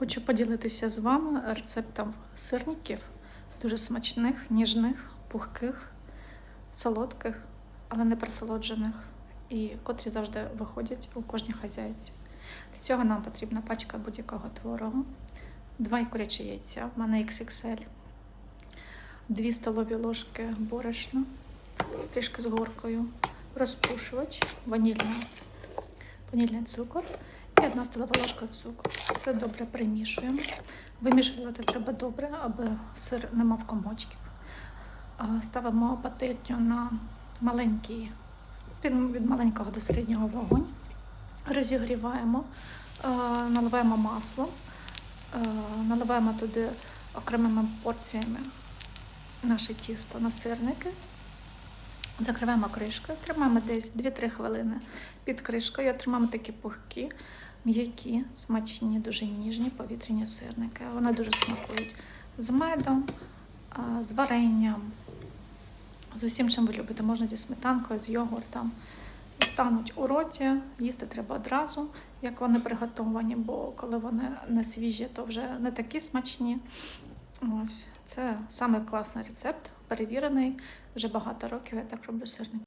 Хочу поділитися з вами рецептом сирників, дуже смачних, ніжних, пухких, солодких, але не присолоджених, і котрі завжди виходять у кожній хазяйці. Для цього нам потрібна пачка будь-якого творогу, два курячі яйця, в мене XXL, 2 столові ложки борошна, трішки з горкою, розпушувач, ванільна, ванільний цукор і одна столова ложка цукру. Все добре примішуємо. Вимішувати треба добре, аби сир не мав комочків. Ставимо пательню на маленький, від маленького до середнього вогонь. Розігріваємо, наливаємо масло, наливаємо туди окремими порціями наше тісто на сирники. Закриваємо кришкою, тримаємо десь 2-3 хвилини під кришкою. Отримаємо такі пухкі, м'які, смачні, дуже ніжні повітряні сирники. Вони дуже смакують з медом, з варенням, з усім, чим ви любите. Можна зі сметанкою, з йогуртом. Тануть у роті, їсти треба одразу, як вони приготовані, бо коли вони не свіжі, то вже не такі смачні. Ось це саме класний рецепт, перевірений вже багато років. Я так роблю сирник.